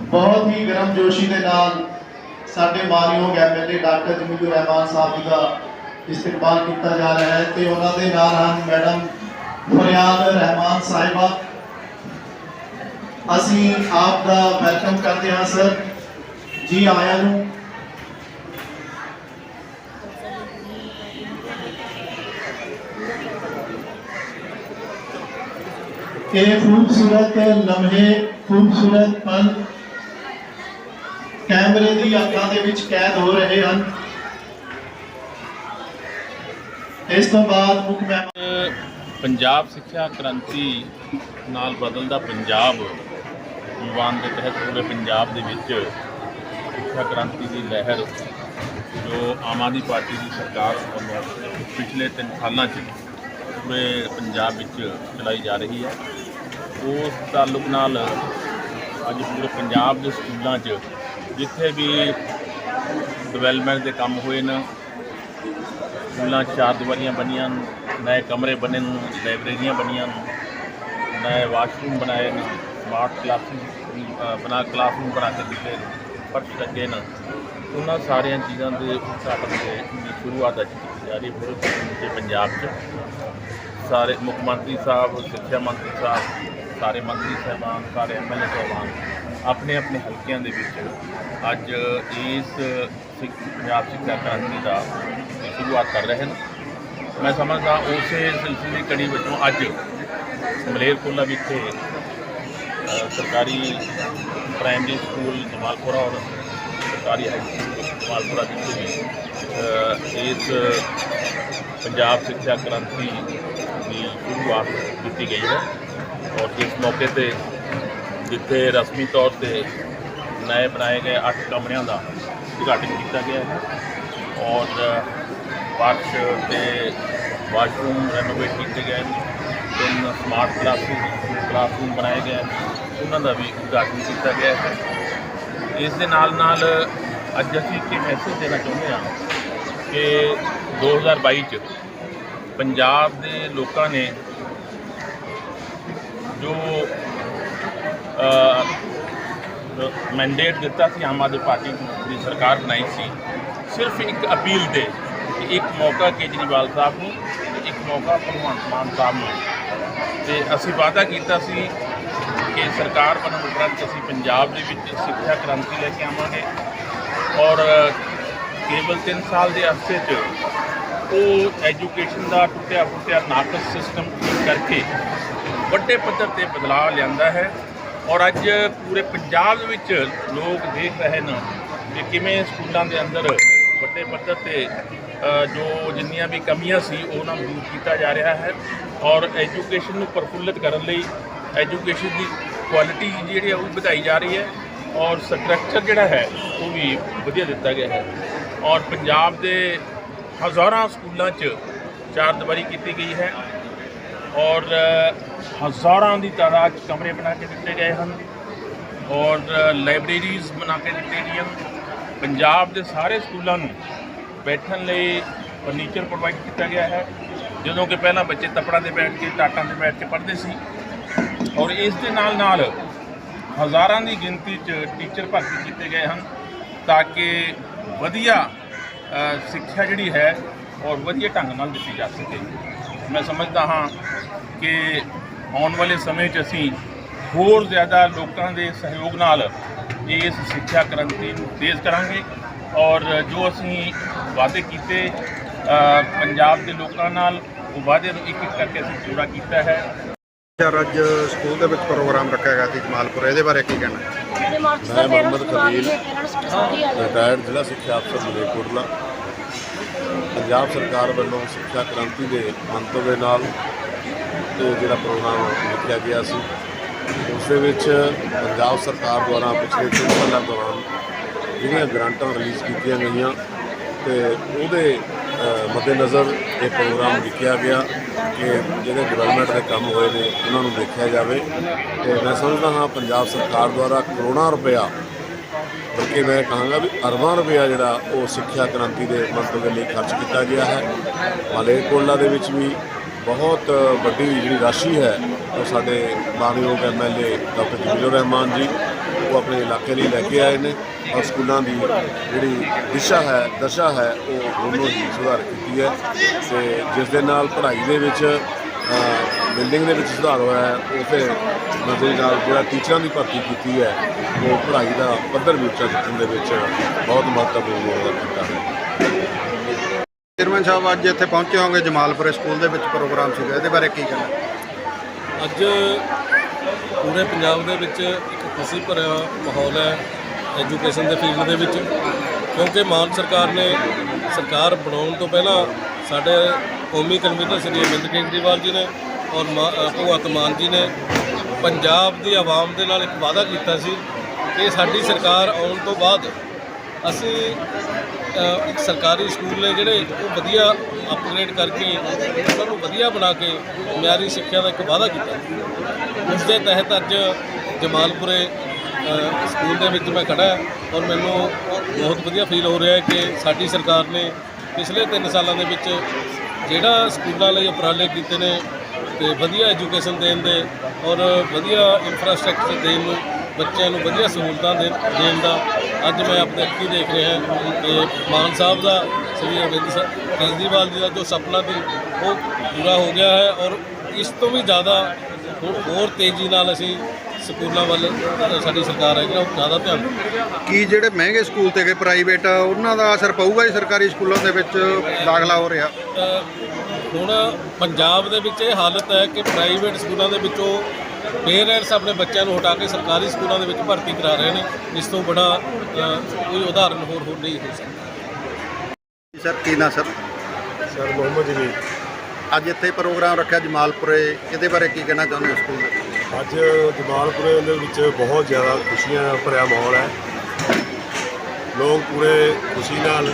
ਬਹੁਤ ਹੀ ਗਰਮਜੋਸ਼ੀ ਦੇ ਨਾਲ ਸਾਡੇ ਮਾਨਯੋਗ ਐਮਐਲਏ ਡਾਕਟਰ ਜਮੀਲੁਰ ਰਹਿਮਾਨ ਸਾਹਿਬ ਜੀ ਦਾ ਇਸਤਕਬਾਲ ਕੀਤਾ ਜਾ ਰਿਹਾ ਹੈ ਤੇ ਉਹਨਾਂ ਦੇ ਨਾਲ ਹਨ ਮੈਡਮ ਫਰਿਆਦ ਰਹਿਮਾਨ ਸਾਹਿਬਾ। ਅਸੀਂ ਆਪ ਦਾ ਵੈਲਕਮ ਕਰਦੇ ਹਾਂ, ਸਰ। ਜੀ ਆਇਆਂ ਨੂੰ ਇਹ ਖੂਬਸੂਰਤ ਲਮਹੇ, ਖੂਬਸੂਰਤ ਪਲ ਕੈਮਰੇ ਦੀ ਅੱਖਾਂ ਦੇ ਵਿੱਚ ਕੈਦ ਹੋ ਰਹੇ ਹਨ। ਇਸ ਤੋਂ ਬਾਅਦ ਮੁੱਖ ਮਹਿਮਾਨ ਪੰਜਾਬ ਸਿੱਖਿਆ ਕ੍ਰਾਂਤੀ ਨਾਲ ਬਦਲਦਾ ਪੰਜਾਬ। ਯੁਵਾਨ ਦੇ ਤਹਿਤ ਪੂਰੇ ਪੰਜਾਬ ਦੇ ਵਿੱਚ ਸਿੱਖਿਆ ਕ੍ਰਾਂਤੀ ਦੀ ਲਹਿਰ ਜੋ ਆਮ ਆਦਮੀ ਪਾਰਟੀ ਦੀ ਸਰਕਾਰ ਵੱਲੋਂ ਪਿਛਲੇ 3 ਸਾਲਾਂ 'ਚ ਪੂਰੇ ਪੰਜਾਬ ਵਿੱਚ ਚਲਾਈ ਜਾ ਰਹੀ ਹੈ। ਉਸ ਤਾਲੁਕ ਨਾਲ ਅੱਜ ਪੂਰੇ ਪੰਜਾਬ ਦੇ ਸਕੂਲਾਂ 'ਚ ਜਿੱਥੇ ਵੀ ਡਿਵੈਲਪਮੈਂਟ ਦੇ ਕੰਮ ਹੋਏ ਨੇ, ਸਕੂਲਾਂ 'ਚ ਚਾਰ ਦੀਵਾਰੀਆਂ ਬਣੀਆਂ ਨਵੇਂ ਕਮਰੇ ਬਣੇ ਨੇ, ਲਾਇਬ੍ਰੇਰੀਆਂ ਬਣੀਆਂ ਨਵੇਂ ਵਾਸ਼ਰੂਮ ਬਣਾਏ ਨੇ ਸਮਾਰਟ ਕਲਾਸਿਸ ਬਣਾ ਕਲਾਸਰੂਮ ਬਣਾ ਕੇ ਦਿੱਤੇ ਨੇ, ਫਰਸ਼ ਲੱਗੇ ਨੇ। ਉਹਨਾਂ ਸਾਰੀਆਂ ਚੀਜ਼ਾਂ ਦੇ ਉਦਘਾਟਨ ਦੇ ਸ਼ੁਰੂਆਤ ਅੱਜ ਕੀਤੀ ਜਾ ਰਹੀ ਹੈ ਪੂਰੇ ਪੰਜਾਬ 'ਚ। ਸਾਰੇ ਮੁੱਖ ਮੰਤਰੀ ਸਾਹਿਬ, ਸਿੱਖਿਆ ਮੰਤਰੀ ਸਾਹਿਬ ਸਾਰੇ ਮੰਤਰੀ ਸਾਹਿਬਾਨ ਸਾਰੇ ਐਮਐਲਏ ਸਾਹਿਬਾਨ ਆਪਣੇ ਆਪਣੇ ਹਲਕਿਆਂ ਦੇ ਵਿੱਚ ਅੱਜ ਇਸ ਸਿੱਖ ਪੰਜਾਬ ਸਿੱਖਿਆ ਕ੍ਰਾਂਤੀ ਦਾ ਸ਼ੁਰੂਆਤ ਕਰ ਰਹੇ ਹਨ ਮੈਂ ਸਮਝਦਾ ਉਸੇ ਸਿਲਸਿਲੇ ਦੀ ਕੜੀ ਵਿੱਚੋਂ ਅੱਜ ਮਲੇਰਕੋਲਾ ਵਿਖੇ ਅ, ਸਰਕਾਰੀ ਪ੍ਰਾਇਮਰੀ ਸਕੂਲ ਜਮਾਲਪੁਰਾ ਔਰ ਸਰਕਾਰੀ ਹਾਈ ਸਕੂਲ ਜਮਾਲਪੁਰਾ ਵਿਖੇ ਵੀ ਇਸ ਪੰਜਾਬ ਸਿੱਖਿਆ ਕ੍ਰਾਂਤੀ ਦੀ ਸ਼ੁਰੂਆਤ ਕੀਤੀ ਗਈ ਹੈ। ਔਰ ਇਸ ਮੌਕੇ ਤੇ ਜਿੱਥੇ ਰਸਮੀ ਤੌਰ ਤੇ ਨਵੇਂ ਬਣਾਏ ਗਏ 8 ਕਮਰਿਆਂ ਦਾ ਉਦਘਾਟਨ ਕੀਤਾ ਗਿਆ ਹੈ ਔਰ ਫਰਸ਼ ਤੇ ਵਾਸ਼ਰੂਮ ਰੈਨੋਵੇਟ ਕੀਤੇ ਗਏ ਨੇ। ਤਿੰਨ ਸਮਾਰਟ ਕਲਾਸਰੂਮ ਕਲਾਸਰੂਮ ਬਣਾਏ ਗਏ ਨੇ। ਉਹਨਾਂ ਦਾ ਵੀ ਉਦਘਾਟਨ ਕੀਤਾ ਗਿਆ ਹੈ। ਇਸ ਦੇ ਨਾਲ ਨਾਲ ਅੱਜ ਅਸੀਂ ਇੱਕ ਮੈਸੇਜ ਦੇਣਾ ਚਾਹੁੰਦੇ ਹਾਂ ਕਿ 2022 ਚ ਪੰਜਾਬ ਦੇ ਲੋਕਾਂ ਨੇ ਜੋ ਮੈਂਡੇਟ ਦਿੱਤਾ ਸੀ ਆਮ ਆਦਮੀ ਪਾਰਟੀ ਦੀ ਸਰਕਾਰ ਬਣਾਈ ਸੀ, ਸਿਰਫ ਇੱਕ ਅਪੀਲ ਤੇ ਕਿ ਇੱਕ ਮੌਕਾ ਕੇਜਰੀਵਾਲ ਸਾਹਿਬ ਨੂੰ ਤੇ ਇੱਕ ਮੌਕਾ ਭਗਵੰਤ ਮਾਨ ਸਾਹਿਬ ਨੂੰ। ਤੇ ਅਸੀਂ ਵਾਅਦਾ ਕੀਤਾ ਸੀ ਕਿ ਸਰਕਾਰ ਬਣਨ ਉਪਰੰਤ ਅਸੀਂ ਪੰਜਾਬ ਦੇ ਵਿੱਚ ਸਿੱਖਿਆ ਕ੍ਰਾਂਤੀ ਲੈ ਕੇ ਆਵਾਂਗੇ ਔਰ ਕੇਵਲ 3 ਸਾਲ ਦੇ ਅਰਸੇ 'ਚ ਉਹ ਐਜੂਕੇਸ਼ਨ ਦਾ ਟੁੱਟਿਆ ਫੁੱਟਿਆ ਨਾਕਸ ਸਿਸਟਮ ਠੀਕ ਕਰਕੇ ਵੱਡੇ ਪੱਧਰ ਤੇ ਬਦਲਾਅ ਲਿਆਂਦਾ ਹੈ ਔਰ ਅੱਜ ਪੂਰੇ ਪੰਜਾਬ ਵਿੱਚ ਲੋਕ ਦੇਖ ਰਹੇ ਨੇ ਕਿ ਕਿਵੇਂ ਸਕੂਲਾਂ ਦੇ ਅੰਦਰ ਵੱਡੇ ਪੱਧਰ ਤੇ ਜੋ ਜਿੰਨੀਆਂ ਵੀ ਕਮੀਆਂ ਸੀ ਉਹਨਾਂ ਨੂੰ ਦੂਰ ਕੀਤਾ ਜਾ ਰਿਹਾ ਹੈ ਔਰ ਐਜੂਕੇਸ਼ਨ ਨੂੰ ਪ੍ਰਫੁੱਲਿਤ ਕਰਨ ਲਈ ਐਜੂਕੇਸ਼ਨ ਦੀ ਕੁਆਲਿਟੀ ਜਿਹੜੀ ਹੈ ਉਹ ਵਧਾਈ ਜਾ ਰਹੀ ਹੈ ਔਰ ਸਟਰਕਚਰ ਜਿਹੜਾ ਹੈ ਉਹ ਵੀ ਵਧੀਆ ਦਿੱਤਾ ਗਿਆ ਹੈ ਔਰ ਪੰਜਾਬ ਦੇ ਹਜ਼ਾਰਾਂ ਸਕੂਲਾਂ 'ਚ ਚਾਰ ਦੀਵਾਰੀ ਕੀਤੀ ਗਈ ਹੈ ਔਰ ਹਜ਼ਾਰਾਂ ਦੀ ਤਾਦਾਦ 'ਚ ਕਮਰੇ ਬਣਾ ਕੇ ਦਿੱਤੇ ਗਏ ਹਨ ਔਰ ਲਾਇਬ੍ਰੇਰੀਜ਼ ਬਣਾ ਕੇ ਦਿੱਤੇ ਗਈਆਂ ਪੰਜਾਬ ਦੇ ਸਾਰੇ ਸਕੂਲਾਂ ਨੂੰ ਬੈਠਣ ਲਈ ਫਰਨੀਚਰ ਪ੍ਰੋਵਾਈਡ ਕੀਤਾ ਗਿਆ ਹੈ। ਜਦੋਂ ਕਿ ਪਹਿਲਾਂ ਬੱਚੇ ਤਪੜਾਂ 'ਤੇ ਬੈਠ ਕੇ, ਟਾਟਾਂ 'ਤੇ ਬੈਠ ਕੇ ਪੜ੍ਹਦੇ ਸੀ ਔਰ ਇਸ ਦੇ ਨਾਲ ਨਾਲ ਹਜ਼ਾਰਾਂ ਦੀ ਗਿਣਤੀ 'ਚ ਟੀਚਰ ਭਰਤੀ ਕੀਤੇ ਗਏ ਹਨ ਤਾਂ ਕਿ ਵਧੀਆ ਸਿੱਖਿਆ ਜਿਹੜੀ ਹੈ ਔਰ ਵਧੀਆ ਢੰਗ ਨਾਲ ਦਿੱਤੀ ਜਾ ਸਕੇ। ਮੈਂ ਸਮਝਦਾ ਹਾਂ ਕਿ ਆਉਣ ਵਾਲੇ ਸਮੇਂ 'ਚ ਅਸੀਂ ਹੋਰ ਜ਼ਿਆਦਾ ਲੋਕਾਂ ਦੇ ਸਹਿਯੋਗ ਨਾਲ ਇਸ ਸਿੱਖਿਆ ਕ੍ਰਾਂਤੀ ਨੂੰ ਤੇਜ਼ ਕਰਾਂਗੇ ਔਰ ਜੋ ਅਸੀਂ ਵਾਅਦੇ ਕੀਤੇ ਪੰਜਾਬ ਦੇ ਲੋਕਾਂ ਨਾਲ ਉਹ ਵਾਅਦੇ ਨੂੰ ਇੱਕ ਇੱਕ ਕਰਕੇ ਅਸੀਂ ਪੂਰਾ ਕੀਤਾ ਹੈ। ਯਾਰ ਅੱਜ ਸਕੂਲ ਦੇ ਵਿੱਚ ਪ੍ਰੋਗਰਾਮ ਰੱਖਿਆ ਗਿਆ ਸੀ ਜਮਾਲਪੁਰ ਇਹਦੇ ਬਾਰੇ ਕੀ ਕਹਿਣਾ? ਮੈਂ ਮੁਹੰਮਦ ਖਲੀਲ, ਰਿਟਾਇਰਡ ਜ਼ਿਲ੍ਹਾ ਸਿੱਖਿਆ ਅਫਸਰ ਮਲੇਰਕੋਟਲਾ ਪੰਜਾਬ ਸਰਕਾਰ ਵੱਲੋਂ ਸਿੱਖਿਆ ਕ੍ਰਾਂਤੀ ਦੇ ਮੰਤਵ ਦੇ ਨਾਲ ਜਿਹੜਾ ਪ੍ਰੋਗਰਾਮ ਲਿਖਿਆ ਗਿਆ ਸੀ, ਉਸ ਦੇ ਵਿੱਚ ਪੰਜਾਬ ਸਰਕਾਰ ਦੁਆਰਾ ਪਿਛਲੇ ਤਿੰਨ ਸਾਲਾਂ ਦੌਰਾਨ ਜਿਹੜੀਆਂ ਗ੍ਰਾਂਟਾਂ ਰਿਲੀਜ਼ ਕੀਤੀਆਂ ਗਈਆਂ ਤੇ ਉਹਦੇ ਮੱਦੇਨਜ਼ਰ ਇਹ ਪ੍ਰੋਗਰਾਮ ਲਿਖਿਆ ਗਿਆ ਕਿ ਜਿਹੜੇ ਡਿਵੈਲਪਮੈਂਟ ਦੇ ਕੰਮ ਹੋਏ ਨੇ, ਉਹਨਾਂ ਨੂੰ ਦੇਖਿਆ ਜਾਵੇ। ਤੇ ਮੈਂ ਸਮਝਦਾ ਹਾਂ ਪੰਜਾਬ ਸਰਕਾਰ ਦੁਆਰਾ ਕਰੋੜਾਂ ਰੁਪਇਆ, ਬਲਕਿ ਮੈਂ ਕਹਾਂਗਾ ਵੀ ਅਰਬਾਂ ਰੁਪਇਆ ਜਿਹੜਾ ਉਹ ਸਿੱਖਿਆ ਕ੍ਰਾਂਤੀ ਦੇ ਮੰਤਵ ਦੇ ਲਈ ਖਰਚ ਕੀਤਾ ਗਿਆ ਹੈ। ਮਾਲੇਰਕੋਟਲਾ ਦੇ ਵਿੱਚ ਵੀ ਬਹੁਤ ਵੱਡੀ ਜਿਹੜੀ ਰਾਸ਼ੀ ਹੈ, ਉਹ ਸਾਡੇ ਮਾਨਯੋਗ ਐਮਐਲਏ ਡਾਕਟਰ ਜਮੀਲੁਰ ਰਹਿਮਾਨ ਜੀ, ਉਹ ਆਪਣੇ ਇਲਾਕੇ ਲਈ ਲੈ ਕੇ ਆਏ ਨੇ ਔਰ ਸਕੂਲਾਂ ਦੀ ਜਿਹੜੀ ਦਿਸ਼ਾ ਹੈ, ਦਸ਼ਾ ਹੈ, ਉਹ ਦੋਨੋਂ ਹੀ ਸੁਧਾਰ ਕੀਤੀ ਹੈ ਤੇ ਜਿਸ ਦੇ ਨਾਲ ਪੜ੍ਹਾਈ ਦੇ ਵਿੱਚ ਬਿਲਡਿੰਗ ਦੇ ਵਿੱਚ ਸੁਧਾਰ ਹੋਇਆ ਹੈ, ਉਸੇ ਨਜ਼ਰ ਨਾਲ ਜਿਹੜਾ ਟੀਚਰਾਂ ਦੀ ਭਰਤੀ ਕੀਤੀ ਹੈ, ਉਹ ਪੜ੍ਹਾਈ ਦਾ ਪੱਧਰ ਵੀ ਉੱਚਾ ਚੁੱਕਣ ਦੇ ਵਿੱਚ ਬਹੁਤ ਮਹੱਤਵਪੂਰਨ ਰੋਲ ਅਦਾ ਕੀਤਾ ਹੈ। ਚੇਅਰਮੈਨ ਸਾਹਿਬ, ਅੱਜ ਇੱਥੇ ਪਹੁੰਚੇ ਹੋਗੇ ਜਮਾਲਪੁਰੇ ਸਕੂਲ ਦੇ ਵਿੱਚ ਪ੍ਰੋਗਰਾਮ ਸੀਗਾ। ਇਹਦੇ ਬਾਰੇ ਕੀ ਕਹਿਣਾ? ਅੱਜ ਪੂਰੇ ਪੰਜਾਬ ਦੇ ਵਿੱਚ ਇੱਕ ਖੁਸ਼ੀ ਭਰਿਆ ਮਾਹੌਲ ਹੈ ਐਜੂਕੇਸ਼ਨ ਦੇ ਫੀਲਡ ਦੇ ਵਿੱਚ, ਕਿਉਂਕਿ ਮਾਨ ਸਰਕਾਰ ਨੇ ਸਰਕਾਰ ਬਣਾਉਣ ਤੋਂ ਪਹਿਲਾਂ ਸਾਡੇ ਕੌਮੀ ਕਨਵੀਨਰ ਸ੍ਰੀ ਅਰਵਿੰਦ ਕੇਜਰੀਵਾਲ ਜੀ ਨੇ ਔਰ ਮਾ- ਭਗਵੰਤ ਮਾਨ ਜੀ ਨੇ ਪੰਜਾਬ ਦੀ ਆਵਾਮ ਦੇ ਨਾਲ ਇੱਕ ਵਾਅਦਾ ਕੀਤਾ ਸੀ ਕਿ ਸਾਡੀ ਸਰਕਾਰ ਆਉਣ ਤੋਂ ਬਾਅਦ ਅਸੀਂ ਸਰਕਾਰੀ ਸਕੂਲ ਨੇ ਜਿਹੜੇ ਉਹ ਵਧੀਆ ਅਪਗ੍ਰੇਡ ਕਰਕੇ ਉਹਨਾਂ ਨੂੰ ਵਧੀਆ ਬਣਾ ਕੇ ਮਿਆਰੀ ਸਿੱਖਿਆ ਦਾ ਇੱਕ ਵਾਅਦਾ ਕੀਤਾ। ਉਸ ਦੇ ਤਹਿਤ ਅੱਜ ਜਮਾਲਪੁਰੇ ਸਕੂਲ ਦੇ ਵਿੱਚ ਮੈਂ ਖੜਾ ਔਰ ਮੈਨੂੰ ਬਹੁਤ ਵਧੀਆ ਫੀਲ ਹੋ ਰਿਹਾ ਹੈ ਕਿ ਸਾਡੀ ਸਰਕਾਰ ਨੇ ਪਿਛਲੇ 3 ਸਾਲਾਂ ਦੇ ਵਿੱਚ ਜਿਹੜਾ ਸਕੂਲਾਂ ਲਈ ਉਪਰਾਲੇ ਕੀਤੇ ਨੇ ਤੇ ਵਧੀਆ ਐਜੂਕੇਸ਼ਨ ਦੇਣ ਦੇ ਔਰ ਵਧੀਆ ਇਨਫਰਾਸਟ੍ਰਕਚਰ ਦੇਣ ਨੂੰ, ਬੱਚਿਆਂ ਨੂੰ ਵਧੀਆ ਸਹੂਲਤਾਂ ਦੇ ਦੇਣ ਦਾ ਅੱਜ ਮੈਂ ਆਪਣੇ ਅੱਖੀਂ ਦੇਖ ਰਿਹਾ ਕਿ ਮਾਨ ਸਾਹਿਬ ਦਾ ਸ੍ਰੀ ਅਰਵਿੰਦ ਕੇਜਰੀਵਾਲ ਜੀ ਦਾ ਜੋ ਸੁਪਨਾ ਸੀ ਉਹ ਪੂਰਾ ਹੋ ਗਿਆ ਹੈ ਔਰ ਇਸ ਤੋਂ ਵੀ ਜ਼ਿਆਦਾ ਹੋਰ ਤੇਜ਼ੀ ਨਾਲ ਅਸੀਂ ਸਕੂਲਾਂ ਵੱਲ ਸਾਡੀ ਸਰਕਾਰ ਹੈ ਜਿਹੜਾ ਉਹ ਜ਼ਿਆਦਾ ਧਿਆਨ ਕੀ ਜਿਹੜੇ ਮਹਿੰਗੇ ਸਕੂਲ ਤੇ ਗਏ ਪ੍ਰਾਈਵੇਟ ਉਹਨਾਂ ਦਾ ਅਸਰ ਪਊਗਾ ਜੀ ਸਰਕਾਰੀ ਸਕੂਲਾਂ ਦੇ ਵਿੱਚ ਦਾਖਲਾ ਹੋ ਰਿਹਾ? ਹੁਣ ਪੰਜਾਬ ਦੇ ਵਿੱਚ ਇਹ ਹਾਲਤ ਹੈ ਕਿ ਪ੍ਰਾਈਵੇਟ ਸਕੂਲਾਂ ਦੇ ਵਿੱਚੋਂ ਪੇਰੈਂਟਸ ਆਪਣੇ ਬੱਚਿਆਂ ਨੂੰ ਹਟਾ ਕੇ ਸਰਕਾਰੀ ਸਕੂਲਾਂ ਦੇ ਵਿੱਚ ਭਰਤੀ ਕਰਾ ਰਹੇ ਨੇ ਇਸ ਤੋਂ ਬੜਾ ਕੋਈ ਉਦਾਹਰਨ ਹੋਰ ਹੋਰ ਨਹੀਂ ਹੋ ਸਕਦਾ। ਸਰ ਕੀ ਨਾ ਸਰ? ਸਰ ਮੁਹੰਮਦ ਜਮੀਲ ਅੱਜ ਇੱਥੇ ਪ੍ਰੋਗਰਾਮ ਰੱਖਿਆ ਜਮਾਲਪੁਰੇ ਇਹਦੇ ਬਾਰੇ ਕੀ ਕਹਿਣਾ ਚਾਹੁੰਦੇ ਹੋ ਸਕੂਲ ਦੇ ਅੱਜ ਜਮਾਲਪੁਰੇ ਦੇ ਵਿੱਚ ਬਹੁਤ ਜ਼ਿਆਦਾ ਖੁਸ਼ੀਆਂ ਭਰਿਆ ਮਾਹੌਲ ਹੈ। ਲੋਕ ਪੂਰੇ ਖੁਸ਼ੀ ਨਾਲ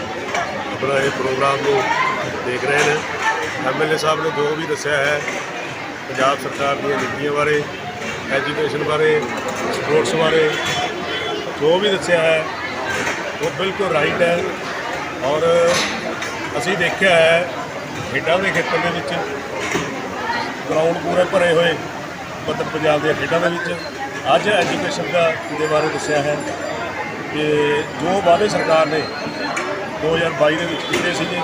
ਆਪਣਾ ਇਹ ਪ੍ਰੋਗਰਾਮ ਨੂੰ ਦੇਖ ਰਹੇ ਨੇ। ਐਮਐਲਏ ਸਾਹਿਬ ਨੇ ਜੋ ਵੀ ਦੱਸਿਆ ਹੈ ਪੰਜਾਬ ਸਰਕਾਰ ਦੀਆਂ ਨੀਤੀਆਂ ਬਾਰੇ ਐਜੂਕੇਸ਼ਨ ਬਾਰੇ, ਸਪੋਰਟਸ ਬਾਰੇ, ਜੋ ਵੀ ਦੱਸਿਆ ਹੈ, ਉਹ ਬਿਲਕੁਲ ਰਾਈਟ ਹੈ। ਔਰ ਅਸੀਂ ਦੇਖਿਆ ਹੈ, ਖੇਡਾਂ ਦੇ ਖੇਤਰ ਦੇ ਵਿੱਚ ਗਰਾਊਂਡ ਪੂਰੇ ਭਰੇ ਹੋਏ, ਮਤਲਬ ਪੰਜਾਬ ਦੀਆਂ ਖੇਡਾਂ ਦੇ ਵਿੱਚ। ਅੱਜ ਐਜੂਕੇਸ਼ਨ ਦਾ ਦੇ ਬਾਰੇ ਦੱਸਿਆ ਹੈ ਕਿ ਜੋ ਵਾਅਦੇ ਸਰਕਾਰ ਨੇ 2022 ਦੇ ਵਿੱਚ ਕੀਤੇ ਸੀਗੇ।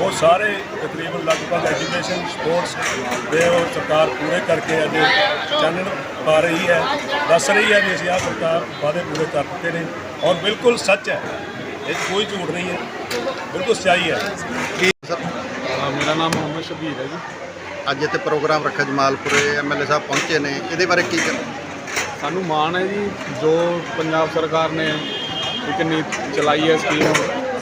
ਉਹ ਸਾਰੇ ਤਕਰੀਬਨ ਲਗਭਗ ਐਜੂਕੇਸ਼ਨ ਸਪੋਰਟਸ ਦੇ ਉਹ ਸਰਕਾਰ ਪੂਰੇ ਕਰਕੇ ਅੱਜ ਚਾਨਣ ਪਾ ਰਹੀ ਹੈ। ਦੱਸ ਰਹੀ ਹੈ ਵੀ ਅਸੀਂ ਆਹ ਸਰਕਾਰ ਵਾਅਦੇ ਪੂਰੇ ਕਰ ਦਿੱਤੇ ਨੇ ਔਰ ਬਿਲਕੁਲ ਸੱਚ ਹੈ। ਇਹ 'ਚ ਕੋਈ ਝੂਠ ਨਹੀਂ ਹੈ। ਬਿਲਕੁਲ ਸੱਚਾਈ ਹੈ। ਕੀ ਸਰ ਮੇਰਾ ਨਾਮ ਮੁਹੰਮਦ ਸ਼ਬੀਰ ਹੈ ਜੀ। ਅੱਜ ਇੱਥੇ ਪ੍ਰੋਗਰਾਮ ਰੱਖਿਆ ਜਮਾਲਪੁਰੇ ਐਮਐਲਏ ਸਾਹਿਬ ਪਹੁੰਚੇ ਨੇ। ਇਹਦੇ ਬਾਰੇ ਕੀ ਸਾਨੂੰ ਮਾਣ ਹੈ ਜੀ ਜੋ ਪੰਜਾਬ ਸਰਕਾਰ ਨੇ ਇੱਕ ਨੀਤ ਚਲਾਈ ਹੈ ਸਕੀਮ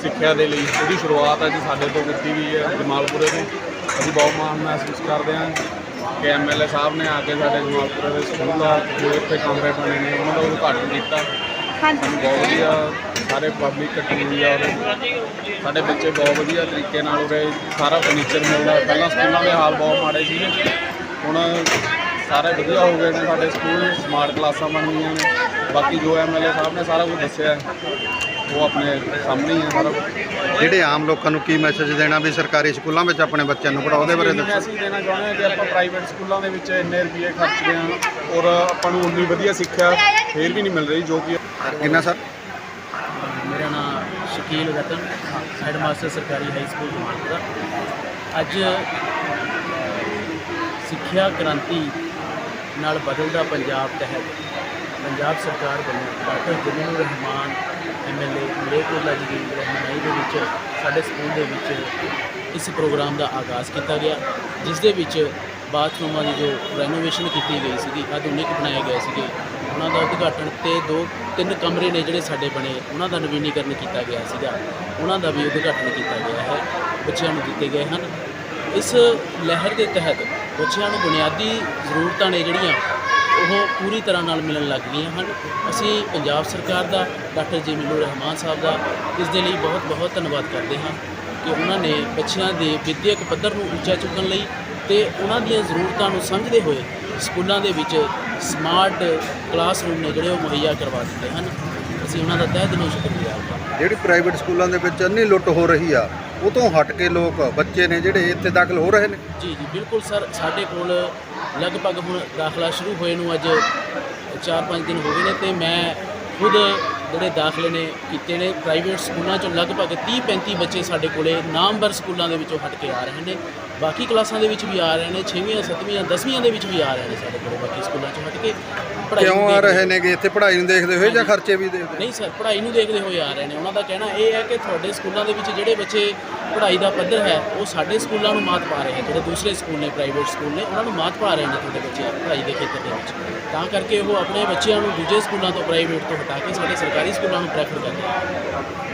ਸਿੱਖਿਆ ਦੇ ਲਈ ਉਹਦੀ ਸ਼ੁਰੂਆਤ ਅੱਜ ਸਾਡੇ ਤੋਂ ਕੀਤੀ ਗਈ ਹੈ ਜਮਾਲਪੁਰੇ ਤੋਂ। ਅਸੀਂ ਬਹੁਤ ਮਾਣ ਮਹਿਸੂਸ ਕਰਦੇ ਹਾਂ ਕਿ ਐਮਐਲਏ ਸਾਹਿਬ ਨੇ ਆ ਕੇ ਸਾਡੇ ਜਮਾਲਪੁਰੇ ਦੇ ਸਕੂਲ ਦਾ ਜੋ ਇੱਥੇ ਕਮਰੇ ਬਣੇ ਨੇ ਉਹਨਾਂ ਦਾ ਉਦਘਾਟਨ ਕੀਤਾ। ਸਾਨੂੰ ਬਹੁਤ ਵਧੀਆ ਸਾਰੇ ਪਬਲਿਕ ਇਕੱਠੀ ਹੋਈ ਆ ਔਰ ਸਾਡੇ ਬੱਚੇ ਬਹੁਤ ਵਧੀਆ ਤਰੀਕੇ ਨਾਲ ਉਰੇ ਸਾਰਾ ਫਰਨੀਚਰ ਮਿਲਦਾ। ਪਹਿਲਾਂ ਸਕੂਲਾਂ ਦੇ ਹਾਲ ਬਹੁਤ ਮਾੜੇ ਸੀਗੇ ਹੁਣ ਸਾਰੇ ਵਧੀਆ ਹੋ ਗਏ ਨੇ ਸਾਡੇ ਸਕੂਲ ਸਮਾਰਟ ਕਲਾਸਾਂ ਬਣ ਗਈਆਂ ਨੇ। ਬਾਕੀ ਜੋ ਐਮਐਲਏ ਸਾਹਿਬ ਨੇ ਸਾਰਾ ਕੁਝ ਦੱਸਿਆ। ਉਹ ਆਪਣੇ ਸਾਹਮਣੇ ਹੀ ਹੈ ਸਾਰਾ ਜਿਹੜੇ ਆਮ ਲੋਕਾਂ ਨੂੰ ਕੀ ਮੈਸੇਜ ਦੇਣਾ ਵੀ ਸਰਕਾਰੀ ਸਕੂਲਾਂ ਵਿੱਚ ਆਪਣੇ ਬੱਚਿਆਂ ਨੂੰ ਪੜਾਓ ਉਹਦੇ ਬਾਰੇ ਦੱਸੋ। ਅਸੀਂ ਦੇਣਾ ਚਾਹੁੰਦੇ ਹਾਂ ਕਿ ਆਪਾਂ ਪ੍ਰਾਈਵੇਟ ਸਕੂਲਾਂ ਦੇ ਵਿੱਚ ਇੰਨੇ ਰੁਪਏ ਖਰਚਦੇ ਹਾਂ ਔਰ ਆਪਾਂ ਨੂੰ ਉਨੀ ਵਧੀਆ ਸਿੱਖਿਆ ਫੇਰ ਵੀ ਨਹੀਂ ਮਿਲ ਰਹੀ ਜੋ ਕਿ ਕਿੰਨਾ ਸਰ? ਮੇਰਾ ਨਾਮ ਸ਼ਕੀਲ ਰਤਨ ਹੈਡ ਮਾਸਟਰ ਸਰਕਾਰੀ ਹਾਈ ਸਕੂਲ ਜਮਾਲਪੁਰਾ ਅੱਜ ਸਿੱਖਿਆ ਕ੍ਰਾਂਤੀ ਨਾਲ ਬਦਲਦਾ ਪੰਜਾਬ ਤਹਿਤ ਪੰਜਾਬ ਸਰਕਾਰ ਵੱਲੋਂ ਡਾਕਟਰ ਜਮੀਲੁਰ ਰਹਿਮਾਨ ਐਮਐਲਏ ਮਲੇਕੁਲਾ ਜੀ ਦੀ ਰਹਿਨਮਾਈ ਦੇ ਵਿੱਚ, ਸਾਡੇ ਸਕੂਲ ਦੇ ਵਿੱਚ ਇਸ ਪ੍ਰੋਗਰਾਮ ਦਾ ਆਗਾਜ਼ ਕੀਤਾ ਗਿਆ, ਜਿਸ ਦੇ ਵਿੱਚ ਬਾਥਰੂਮਾਂ ਦੀ ਜੋ ਰੈਨੋਵੇਸ਼ਨ ਕੀਤੀ ਗਈ ਸੀਗੀ, ਆਧੁਨਿਕ ਬਣਾਏ ਗਏ ਸੀਗੇ, ਉਹਨਾਂ ਦਾ ਉਦਘਾਟਨ ਤੇ ਦੋ, ਤਿੰਨ ਕਮਰੇ ਨੇ ਜਿਹੜੇ ਸਾਡੇ ਬਣੇ, ਉਹਨਾਂ ਦਾ ਨਵੀਨੀਕਰਨ ਕੀਤਾ ਗਿਆ ਸੀਗਾ, ਉਹਨਾਂ ਦਾ ਵੀ ਉਦਘਾਟਨ ਕੀਤਾ ਗਿਆ ਹੈ, ਬੱਚਿਆਂ ਨੂੰ ਦਿੱਤੇ ਗਏ ਹਨ। ਇਸ ਲਹਿਰ ਦੇ ਤਹਿਤ ਬੱਚਿਆਂ ਨੂੰ ਬੁਨਿਆਦੀ ਜ਼ਰੂਰਤਾਂ ਨੇ ਜਿਹੜੀਆਂ ਉਹ ਪੂਰੀ ਤਰ੍ਹਾਂ ਨਾਲ ਮਿਲਣ ਲੱਗ ਗਈਆਂ ਹਨ। ਅਸੀਂ ਪੰਜਾਬ ਸਰਕਾਰ ਦਾ, ਡਾਕਟਰ ਜਮੀਲੁਰ ਰਹਿਮਾਨ ਸਾਹਿਬ ਦਾ, ਇਸ ਦੇ ਲਈ ਬਹੁਤ ਬਹੁਤ ਧੰਨਵਾਦ ਕਰਦੇ ਹਾਂ ਕਿ ਉਹਨਾਂ ਨੇ ਬੱਚਿਆਂ ਦੇ ਵਿਦਿਅਕ ਪੱਧਰ ਨੂੰ ਉੱਚਾ ਚੁੱਕਣ ਲਈ ਤੇ ਉਹਨਾਂ ਦੀਆਂ ਜ਼ਰੂਰਤਾਂ ਨੂੰ ਸਮਝਦੇ ਹੋਏ ਸਕੂਲਾਂ ਦੇ ਵਿੱਚ ਸਮਾਰਟ ਕਲਾਸਰੂਮ ਨੇ ਜਿਹੜੇ ਉਹ ਮੁਹੱਈਆ ਕਰਵਾ ਦਿੱਤੇ ਹਨ। ਅਸੀਂ ਉਹਨਾਂ ਦਾ ਤਹਿ ਦਿਲੋਂ ਸ਼ੁਕਰੀਆ ਅਦਾ ਹਾਂ ਜਿਹੜੀ ਪ੍ਰਾਈਵੇਟ ਸਕੂਲਾਂ ਦੇ ਵਿੱਚ ਇੰਨੀ ਲੁੱਟ ਹੋ ਰਹੀ ਆ ਉਹ ਤੋਂ ਹਟ ਕੇ ਲੋਕ ਬੱਚੇ ਨੇ ਜਿਹੜੇ ਇੱਥੇ ਦਾਖਲ ਹੋ ਰਹੇ ਨੇ। ਜੀ ਜੀ, ਬਿਲਕੁਲ ਸਰ। ਸਾਡੇ ਕੋਲ ਲਗਭਗ ਹੁਣ ਦਾਖਲਾ ਸ਼ੁਰੂ ਹੋਏ ਨੂੰ ਅੱਜ 4-5 ਦਿਨ ਹੋ ਗਏ ਨੇ ਤੇ ਮੈਂ ਖੁਦ ਜਿਹੜੇ ਦਾਖਲੇ ਨੇ ਕੀਤੇ ਨੇ ਪ੍ਰਾਈਵੇਟ ਸਕੂਲਾਂ ਚੋਂ ਲਗਭਗ 30-35 ਬੱਚੇ ਸਾਡੇ ਕੋਲੇ ਨਾਮਵਰ ਸਕੂਲਾਂ ਦੇ ਵਿੱਚੋਂ ਹਟ ਕੇ ਆ ਰਹੇ ਨੇ। ਬਾਕੀ ਕਲਾਸਾਂ ਦੇ ਵਿੱਚ ਵੀ ਆ ਰਹੇ ਨੇ 6ਵੀਂ 7ਵੀਂ 10ਵੀਂ ਦੇ ਵਿੱਚ ਵੀ ਆ ਰਹੇ ਨੇ ਸਾਡੇ ਕੋਲੇ। ਬਾਕੀ ਸਕੂਲਾਂ ਚੋਂ ਹਟ ਕੇ ਪੜ੍ਹਾਈ ਨੂੰ ਕਿਉਂ ਆ ਰਹੇ ਨੇਗੇ ਇੱਥੇ ਪੜ੍ਹਾਈ ਨੂੰ ਦੇਖਦੇ ਹੋਏ ਜਾਂ ਖਰਚੇ ਵੀ ਦੇਖਦੇ ਨਹੀਂ ਸਰ ਪੜ੍ਹਾਈ ਨੂੰ ਦੇਖਦੇ ਹੋਏ ਆ ਰਹੇ ਨੇ। ਉਹਨਾਂ ਦਾ ਕਹਿਣਾ ਇਹ ਹੈ ਕਿ ਤੁਹਾਡੇ ਸਕੂਲਾਂ ਦੇ ਵਿੱਚ ਜਿਹੜੇ ਬੱਚੇ ਪੜ੍ਹਾਈ ਦਾ ਪੱਧਰ ਹੈ ਉਹ ਸਾਡੇ ਸਕੂਲਾਂ ਨੂੰ ਮਾਤ ਪਾ ਰਹੇ ਹੈ ਜਿਹੜੇ ਦੂਸਰੇ ਸਕੂਲ ਨੇ ਪ੍ਰਾਈਵੇਟ ਸਕੂਲ ਨੇ ਉਹਨਾਂ ਨੂੰ ਮਾਤ ਪਾ ਰਹੇ ਨੇ ਤੁਹਾਡੇ ਬੱਚੇ ਪੜ੍ਹਾਈ ਦੇ ਖੇਤਰ ਦੇ ਵਿੱਚ। ਤਾਂ ਕਰਕੇ ਉਹ ਆਪਣੇ ਬੱਚਿਆਂ ਨੂੰ ਦੂਜੇ ਸਕੂਲਾਂ ਤੋਂ ਪ੍ਰਾਈਵੇਟ ਤੋਂ ਹਟਾ ਕੇ ਸਾਡੇ ਸਰਕਾਰੀ ਸਕੂਲਾਂ ਨੂੰ ਪ੍ਰੈਫਰ ਕਰਦੇ ਹਨ